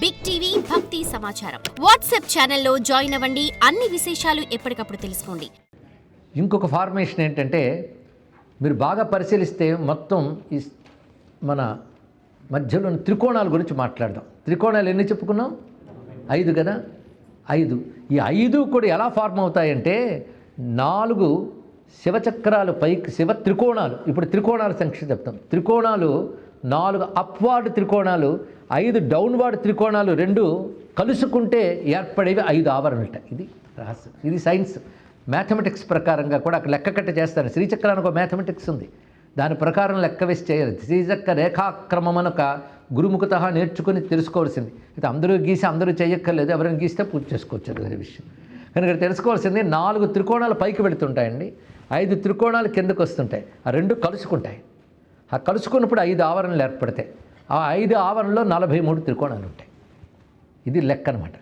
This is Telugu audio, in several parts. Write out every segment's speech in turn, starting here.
బిగ్ టీవీ భక్తి సమాచారం వాట్సాప్ ఛానల్లో జాయిన్ అవ్వండి. అన్ని విశేషాలు ఎప్పటికప్పుడు తెలుసుకోండి. ఇంకొక ఫార్మేషన్ ఏంటంటే మీరు బాగా పరిశీలిస్తే మొత్తం ఈ మన మధ్యలో త్రికోణాల గురించి మాట్లాడదాం. త్రికోణాలు ఎన్ని చెప్పుకున్నాం? ఐదు కదా? ఐదు. ఈ ఐదు కూడా ఎలా ఫార్మ్ అవుతాయంటే నాలుగు శివచక్రాలు పైకి శివ త్రికోణాలు. ఇప్పుడు త్రికోణాల సంఖ్య చెప్తాం. త్రికోణాలు నాలుగు అప్వార్డ్ త్రికోణాలు ఐదు డౌన్వార్డ్ త్రికోణాలు రెండు కలుసుకుంటే ఏర్పడేవి ఐదు ఆవరణలు. ఇది రహస్యం. ఇది సైన్స్. మ్యాథమెటిక్స్ ప్రకారంగా కూడా అక్కడ లెక్క కట్ట చేస్తారు. శ్రీచక్రానికి ఒక మ్యాథమెటిక్స్ ఉంది. దాని ప్రకారం లెక్క వేసి చేయాలి. శ్రీచక్ర రేఖాక్రమం అనొక గురుముఖత నేర్చుకుని తెలుసుకోవాల్సింది. అయితే అందరూ గీసి అందరూ చేయక్కర్లేదు. ఎవరైనా గీస్తే పూర్తి చేసుకోవచ్చు. అది వేరే విషయం. కానీ ఇక్కడ తెలుసుకోవాల్సింది నాలుగు త్రికోణాలు పైకి పెడుతుంటాయండి ఐదు త్రికోణాలు కిందకు వస్తుంటాయి. ఆ రెండు కలుసుకుంటాయి. ఆ కలుసుకున్నప్పుడు ఐదు ఆవరణలు ఏర్పడతాయి. ఆ ఐదు ఆవరణలో నలభై మూడు త్రికోణాలు ఉంటాయి. ఇది లెక్క అనమాట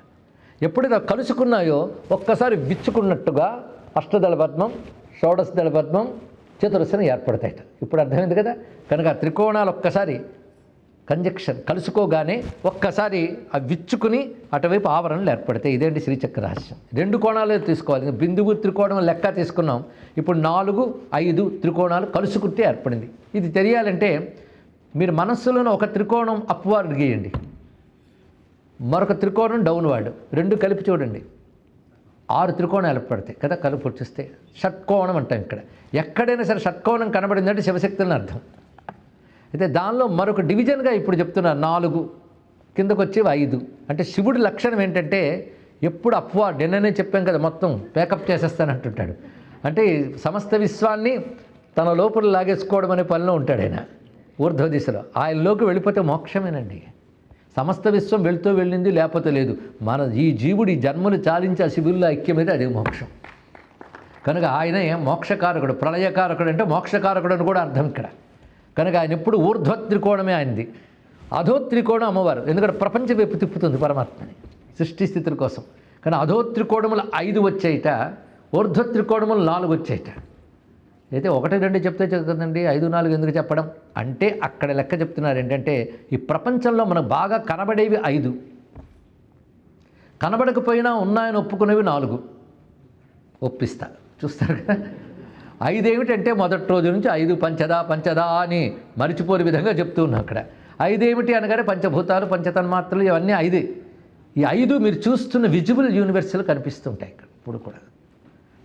ఎప్పుడైతే కలుసుకున్నాయో ఒక్కసారి విచ్చుకున్నట్టుగా అష్టదళ పద్మం షోడశదళ పద్మం చతురస్రం ఏర్పడతాయట. ఇప్పుడు అర్థమైంది కదా? కనుక ఆ త్రికోణాలు ఒక్కసారి కంజక్షన్ కలుసుకోగానే ఒక్కసారి ఆ విచ్చుకుని అటువైపు ఆవరణలు ఏర్పడతాయి. ఇదేంటి శ్రీచక్ర రహస్యం? రెండు కోణాలు తీసుకోవాలి. బిందువు త్రికోణం లెక్క తీసుకున్నాం. ఇప్పుడు నాలుగు ఐదు త్రికోణాలు కలుసుకుంటే ఏర్పడింది. ఇది తెలియాలంటే మీరు మనస్సులోనే ఒక త్రికోణం అప్వార్డ్ గీయండి. మరొక త్రికోణం డౌన్వార్డ్. రెండు కలిపి చూడండి. ఆరు త్రికోణాలు పడతాయి కదా కలుపు చూస్తే షట్కోణం అంటాం ఇక్కడ. ఎక్కడైనా సరే షట్కోణం కనబడిందంటే శివశక్తులని అర్థం. అయితే దానిలో మరొక డివిజన్గా ఇప్పుడు చెప్తున్న నాలుగు కిందకు వచ్చేవి ఐదు. అంటే శివుడి లక్షణం ఏంటంటే ఎప్పుడు అప్వార్డ్ నిన్ననే చెప్పాం కదా మొత్తం ప్యాకప్ చేసేస్తానంటుంటాడు అంటే సమస్త విశ్వాన్ని తన లోపల లాగేసుకోవడం అనే పనిలో ఉంటాడు ఆయన ఊర్ధ్వ దిశలో. ఆయనలోకి వెళ్ళిపోతే మోక్షమేనండి. సమస్త విశ్వం వెళ్తూ వెళ్ళింది లేకపోతే లేదు. మన ఈ జీవుడి జన్మను చాలించి ఆ శిబిల్లో ఐక్యమైతే అదే మోక్షం. కనుక ఆయనే మోక్షకారకుడు ప్రళయకారకుడు అంటే మోక్షకారకుడు అని కూడా అర్థం ఇక్కడ. కనుక ఆయన ఎప్పుడు ఊర్ధ్వ త్రికోణమే ఆయనది. అధో త్రికోణం అమ్మవారు. ఎందుకంటే ప్రపంచ వైపు తిప్పుతుంది పరమాత్మని సృష్టి స్థితుల కోసం. కానీ అధో త్రికోణములు ఐదు వచ్చాయిట ఊర్ధ్వ త్రికోణములు నాలుగు వచ్చాయిట. అయితే ఒకటి రెండు చెప్తే చదువుతుందండి ఐదు నాలుగు ఎందుకు చెప్పడం? అంటే అక్కడ లెక్క చెప్తున్నారు ఏంటంటే ఈ ప్రపంచంలో మనకు బాగా కనబడేవి ఐదు. కనబడకపోయినా ఉన్నాయని ఒప్పుకునేవి నాలుగు. ఒప్పిస్తా. చూస్తారు కదా? ఐదు ఏమిటంటే మొదటి రోజు నుంచి ఐదు పంచదా పంచదా అని మరిచిపోని విధంగా చెప్తూ ఉన్నాం అక్కడ. ఐదు ఏమిటి అనగానే పంచభూతాలు పంచతన్మాత్రలు ఇవన్నీ ఐదే. ఈ ఐదు మీరు చూస్తున్న విజిబుల్ యూనివర్స్లు కనిపిస్తుంటాయి ఇక్కడ ఇప్పుడు కూడా.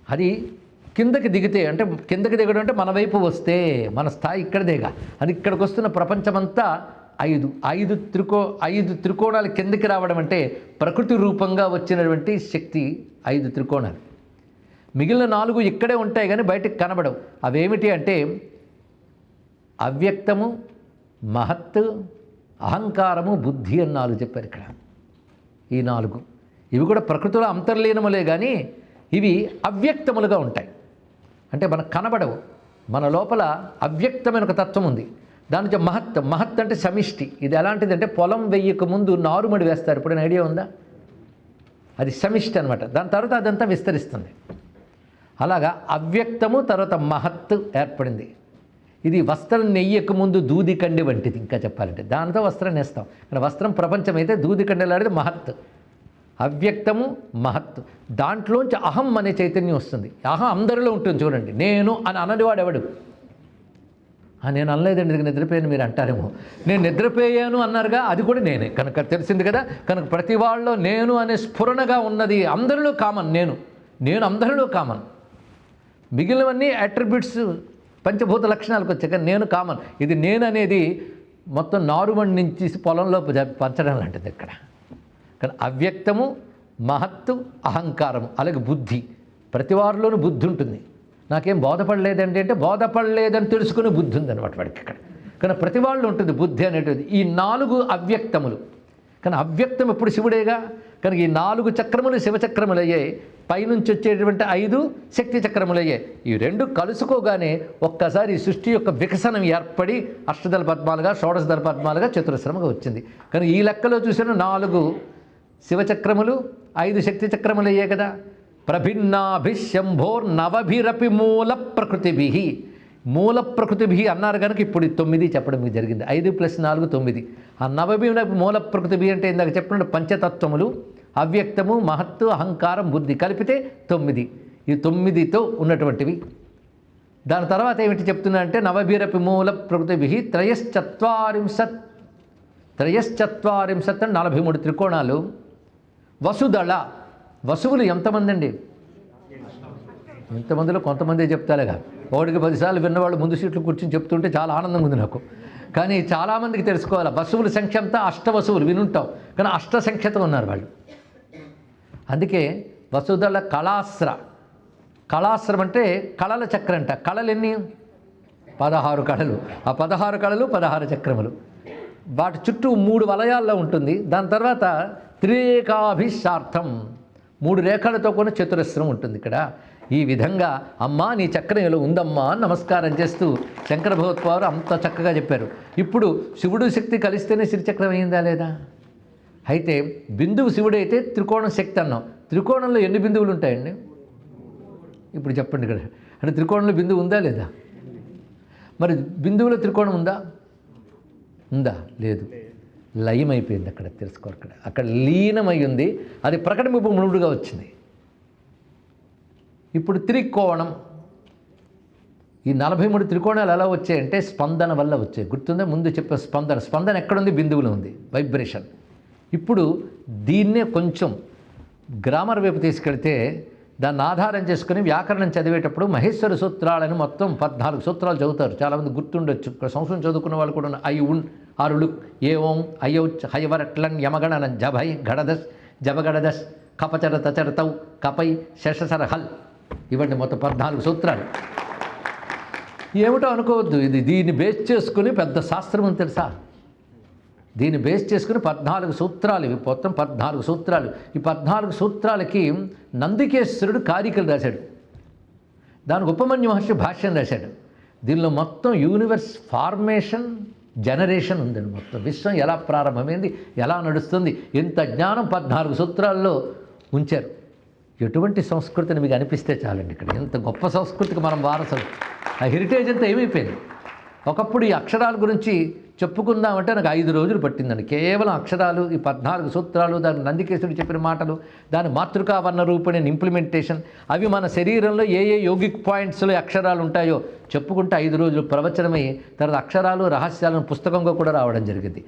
అది కిందకి దిగితే అంటే కిందకి దిగడం అంటే మన వైపు వస్తే మన స్థాయి ఇక్కడ దిగా అది ఇక్కడికి వస్తున్న ప్రపంచమంతా ఐదు. ఐదు త్రికో ఐదు త్రికోణాలు కిందకి రావడం అంటే ప్రకృతి రూపంగా వచ్చినటువంటి శక్తి ఐదు త్రికోణాలు. మిగిలిన నాలుగు ఇక్కడే ఉంటాయి కానీ బయటికి కనబడవు. అవేమిటి అంటే అవ్యక్తము మహత్ అహంకారము బుద్ధి అని నాలుగు చెప్పారు ఇక్కడ. ఈ నాలుగు. ఇవి కూడా ప్రకృతిలో అంతర్లీనములే కానీ ఇవి అవ్యక్తములుగా ఉంటాయి. అంటే మనకు కనబడవు. మన లోపల అవ్యక్తమైన ఒక తత్వం ఉంది. దాని నుంచి మహత్ మహత్ అంటే సమిష్టి. ఇది ఎలాంటిదంటే పొలం వెయ్యక ముందు నారుమడి వేస్తారు. ఇప్పుడు ఐడియా ఉందా? అది సమిష్టి అనమాట దాని తర్వాత అదంతా విస్తరిస్తుంది. అలాగా అవ్యక్తము తర్వాత మహత్తు ఏర్పడింది. ఇది వస్త్రం నెయ్యక ముందు దూది కండి వంటిది ఇంకా చెప్పాలంటే. దానితో వస్త్రం నేస్తాం. కానీ వస్త్రం ప్రపంచం అయితే దూది కండెలాడిది మహత్. అవ్యక్తము మహత్. దాంట్లోంచి అహం అనే చైతన్యం వస్తుంది. అహం అందరిలో ఉంటుంది చూడండి. నేను అని అననివాడు ఎవడు? నేను అనలేదండి ఇది నిద్రపోయాను మీరు అంటారేమో. నేను నిద్రపోయాను అన్నారుగా అది కూడా నేనే. కనుక తెలిసింది కదా? కనుక ప్రతి వాళ్ళలో నేను అనే స్ఫురణగా ఉన్నది అందరిలో కామన్ నేను. నేను అందరిలో కామన్. మిగిలినవన్నీ అట్రిబ్యూట్స్ పంచభూత లక్షణాలకు వచ్చాయి. కానీ నేను కామన్ ఇది నేను అనేది మొత్తం నారుమణి నుంచి పొలంలో పంచడం లాంటిది ఇక్కడ. కానీ అవ్యక్తము మహత్తు అహంకారము అలాగే బుద్ధి. ప్రతి వారిలోనూ బుద్ధి ఉంటుంది. నాకేం బోధపడలేదండి అంటే బోధపడలేదని తెలుసుకునే బుద్ధి ఉంది అనమాట వాడికి ఇక్కడ. కానీ ప్రతి వాళ్ళు ఉంటుంది బుద్ధి అనేటిది ఈ నాలుగు అవ్యక్తములు. కానీ అవ్యక్తం ఎప్పుడు శివుడేగా? కనుక ఈ నాలుగు చక్రములు శివచక్రములయ్యాయి పైనుంచి వచ్చేటువంటి ఐదు శక్తి చక్రములు ఈ రెండు కలుసుకోగానే ఒక్కసారి ఈ సృష్టి యొక్క వికసనం ఏర్పడి అష్టదల పద్మాలుగా షోడశదళ పద్మాలుగా చతురశ్రమగా వచ్చింది. కానీ ఈ లెక్కలో చూసిన నాలుగు శివచక్రములు ఐదు శక్తి చక్రములయ్యే కదా. ప్రభిన్నాభిశంభోర్ నవభిరపి మూల ప్రకృతిభి. మూల ప్రకృతిభి అన్నారు కనుక ఇప్పుడు తొమ్మిది చెప్పడం జరిగింది. ఐదు ప్లస్ నాలుగు తొమ్మిది. ఆ నవభి మూల ప్రకృతిభి అంటే ఇందాక చెప్పినట్టు పంచతత్వములు అవ్యక్తము మహత్తు అహంకారం బుద్ధి కలిపితే తొమ్మిది. ఈ తొమ్మిదితో ఉన్నటువంటివి. దాని తర్వాత ఏమిటి చెప్తున్నా అంటే నవభీరపి మూల ప్రకృతిభి త్రయశ్చత్వారింశత్. త్రయశ్చత్వారింశత్ అని నలభై మూడు త్రికోణాలు. వసుదళ. వసువులు ఎంతమంది అండి ఎంతమందిలో కొంతమందే చెప్తాలేగా ఒకటికి పదిసార్లు విన్నవాళ్ళు ముందు సీట్లు కూర్చొని చెప్తుంటే చాలా ఆనందంగా ఉంది నాకు. కానీ చాలామందికి తెలుసుకోవాలి వసువుల సంఖ్య అంతా అష్ట వసువులు వినుంటాం. కానీ అష్ట సంఖ్యతో ఉన్నారు వాళ్ళు. అందుకే వసుదళ కళాస్ర కళాస్రం అంటే కళల చక్రం అంట కళలు ఎన్ని పదహారు కళలు. ఆ పదహారు కళలు పదహారు చక్రములు. వాటి చుట్టూ మూడు వలయాల్లో ఉంటుంది. దాని తర్వాత త్రిరేఖాభిషార్థం. మూడు రేఖలతో కూడా చతురస్రం ఉంటుంది ఇక్కడ. ఈ విధంగా అమ్మా నీ చక్రం ఇలా ఉందమ్మా అని నమస్కారం చేస్తూ శంకర భగవత్వారు అంత చక్కగా చెప్పారు. ఇప్పుడు శివుడు శక్తి కలిస్తేనే శ్రీచక్రం అయిందా లేదా? అయితే బిందువు శివుడైతే త్రికోణం శక్తి అన్నాం. త్రికోణంలో ఎన్ని బిందువులు ఉంటాయండి? ఇప్పుడు చెప్పండి ఇక్కడ. అంటే త్రికోణంలో బిందువు ఉందా లేదా? మరి బిందువులో త్రికోణం ఉందా? ఉందా? లేదు. లయమైపోయింది అక్కడ తెలుసుకో అక్కడ. అక్కడ లీనమై ఉంది. అది ప్రకటింపు మునుడుగా వచ్చింది. ఇప్పుడు త్రికోణం. ఈ నలభై మూడు త్రికోణాలు ఎలా వచ్చాయంటే స్పందన వల్ల వచ్చాయి. గుర్తుందా? ముందు చెప్పే స్పందన. స్పందన ఎక్కడుంది? బిందువులో ఉంది. వైబ్రేషన్. ఇప్పుడు దీన్నే కొంచెం గ్రామర్ వైపు తీసుకెళ్తే దాన్ని ఆధారం చేసుకుని వ్యాకరణం చదివేటప్పుడు మహేశ్వర సూత్రాలని మొత్తం పద్నాలుగు సూత్రాలు చదువుతారు. చాలామంది గుర్తుండొచ్చు. ఇక్కడ సంవత్సరం చదువుకున్న వాళ్ళు కూడా ఐ ఉన్ అరుళు ఏ ఓం అయౌ హయవరట్లన్ యమగణన జభై గడదస్ జబగడదస్ కపచర తచరతౌ కపై శశసర హల్ ఇవన్నీ మొత్తం పద్నాలుగు సూత్రాలు. ఏమిటో అనుకోవద్దు. ఇది దీన్ని బేస్ చేసుకుని పెద్ద శాస్త్రం అని తెలుసా? దీన్ని బేస్ చేసుకుని పద్నాలుగు సూత్రాలు ఇవి. మొత్తం పద్నాలుగు సూత్రాలు. ఈ పద్నాలుగు సూత్రాలకి నందికేశ్వరుడు కారికలు రాశాడు. దానికి ఉపమన్యు మహర్షి భాష్యం రాశాడు. దీనిలో మొత్తం యూనివర్స్ ఫార్మేషన్ జనరేషన్ ఉందండి మొత్తం. విశ్వం ఎలా ప్రారంభమైంది ఎలా నడుస్తుంది ఇంత జ్ఞానం పద్నాలుగు సూత్రాల్లో ఉంచారు. ఎటువంటి సంస్కృతిని మీకు అనిపిస్తే చాలండి ఇక్కడ. ఇంత గొప్ప సంస్కృతికి మనం వారసులు. ఆ హెరిటేజ్ అంతా ఏమైపోయింది? ఒకప్పుడు ఈ అక్షరాల గురించి చెప్పుకుందామంటే నాకు ఐదు రోజులు పట్టిందండి. కేవలం అక్షరాలు ఈ పద్నాలుగు సూత్రాలు దాని నందికేశుడు చెప్పిన మాటలు దాని మాతృకా వర్ణ రూపణ ఇంప్లిమెంటేషన్ అవి మన శరీరంలో ఏ ఏ యోగిక్ పాయింట్స్లో అక్షరాలు ఉంటాయో చెప్పుకుంటే ఐదు రోజులు ప్రవచనమై తర్వాత అక్షరాలు రహస్యాలను పుస్తకంగా కూడా రావడం జరిగింది.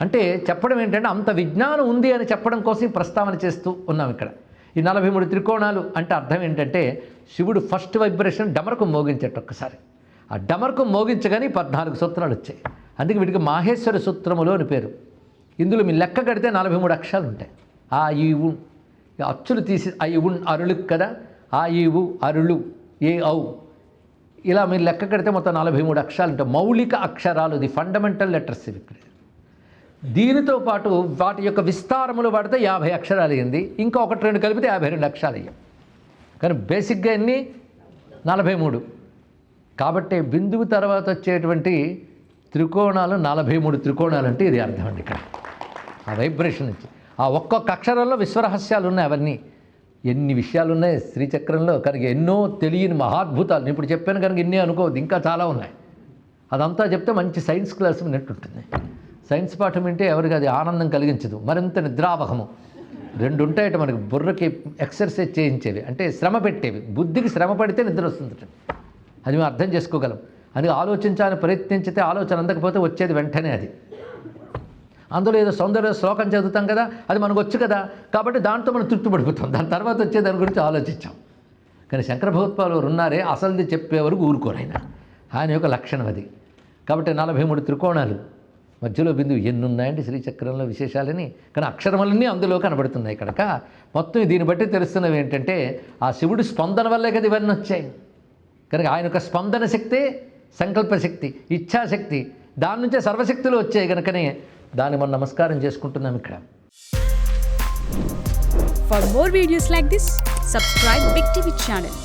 అంటే చెప్పడం ఏంటంటే అంత విజ్ఞానం ఉంది అని చెప్పడం కోసం ప్రస్తావన చేస్తూ ఉన్నాం ఇక్కడ. ఈ నలభై మూడు త్రికోణాలు అంటే అర్థం ఏంటంటే శివుడు ఫస్ట్ వైబ్రేషన్ డమరకు మోగించేట ఒక్కసారి ఆ డమర్కు మోగించగానే పద్నాలుగు సూత్రాలు వచ్చాయి. అందుకే వీటికి మాహేశ్వర సూత్రములు అని పేరు. ఇందులో మీ లెక్క కడితే నలభై మూడు అక్షరాలు ఉంటాయి. ఆ ఈ ఉ అచ్చులు తీసి ఆ ఈ ఉన్ అరుಳು కదా ఆ ఈ ఉ అరుಳು ఏ ఔ. ఇలా మీరు లెక్క కడితే మొత్తం నలభై మూడు అక్షరాలు ఉంటాయి. మౌలిక అక్షరాలు ఇది ఫండమెంటల్ లెటర్స్ ఇవి ఇక్కడ. దీనితో పాటు వాటి యొక్క విస్తారములు పడితే యాభై అక్షరాలు అయ్యింది ఇంకా ఒకటి రెండు కలిపితే యాభై రెండు అక్షరాలు అయ్యాయి. కానీ బేసిక్గా ఎన్ని? నలభై మూడు. కాబట్టి బిందువు తర్వాత వచ్చేటువంటి త్రికోణాలు నలభై మూడు త్రికోణాలు అంటే ఇది అర్థం అండి ఇక్కడ. ఆ వైబ్రేషన్ నుంచి. ఆ ఒక్కొక్క అక్షరంలో విశ్వరహస్యాలు ఉన్నాయి అవన్నీ. ఎన్ని విషయాలు ఉన్నాయి శ్రీచక్రంలో? కనుక ఎన్నో తెలియని మహాద్భుతాలు. ఇప్పుడు చెప్పాను కనుక ఇన్ని అనుకోవద్దు. ఇంకా చాలా ఉన్నాయి. అదంతా చెప్తే మంచి సైన్స్ క్లాస్ ఉంటుంది. సైన్స్ పాఠం వింటే ఎవరికి అది ఆనందం కలిగించదు. మరింత నిద్రావహము. రెండు ఉంటాయట మనకి బుర్రకి ఎక్సర్సైజ్ చేయించేవి. అంటే శ్రమ పెట్టేవి. బుద్ధికి శ్రమ పడితే నిద్ర వస్తుంది అది మేము అర్థం చేసుకోగలం. అది ఆలోచించాలని ప్రయత్నించితే ఆలోచన అందకపోతే వచ్చేది వెంటనే అది. అందులో ఏదో సౌందర్య శ్లోకం చదువుతాం కదా అది మనకు వచ్చు కదా. కాబట్టి దాంతో మనం తృప్తి పడిపోతాం. దాని తర్వాత వచ్చే దాని గురించి ఆలోచించాం. కానీ శంకర భగవత్పాలు ఉన్నారే అసలుది చెప్పే వరకు ఊరుకోరైన ఆయన. ఆయన యొక్క లక్షణం అది. కాబట్టి నలభై మూడు త్రికోణాలు. మధ్యలో బిందువు ఎన్ని ఉన్నాయండి శ్రీచక్రంలో విశేషాలని. కానీ అక్షరములన్నీ అందులో కనబడుతున్నాయి కనుక. మొత్తం దీన్ని బట్టి తెలుస్తున్నవి ఏంటంటే ఆ శివుడి స్పందన వల్లే కదా ఇవన్నీ వచ్చాయి. కనుక ఆయన యొక్క స్పందన శక్తి సంకల్పశక్తి ఇచ్ఛాశక్తి దాని నుంచే సర్వశక్తులు వచ్చాయి కనుకనే దాన్ని మనం నమస్కారం చేసుకుంటున్నాం ఇక్కడ. For more videos like this subscribe big TV channel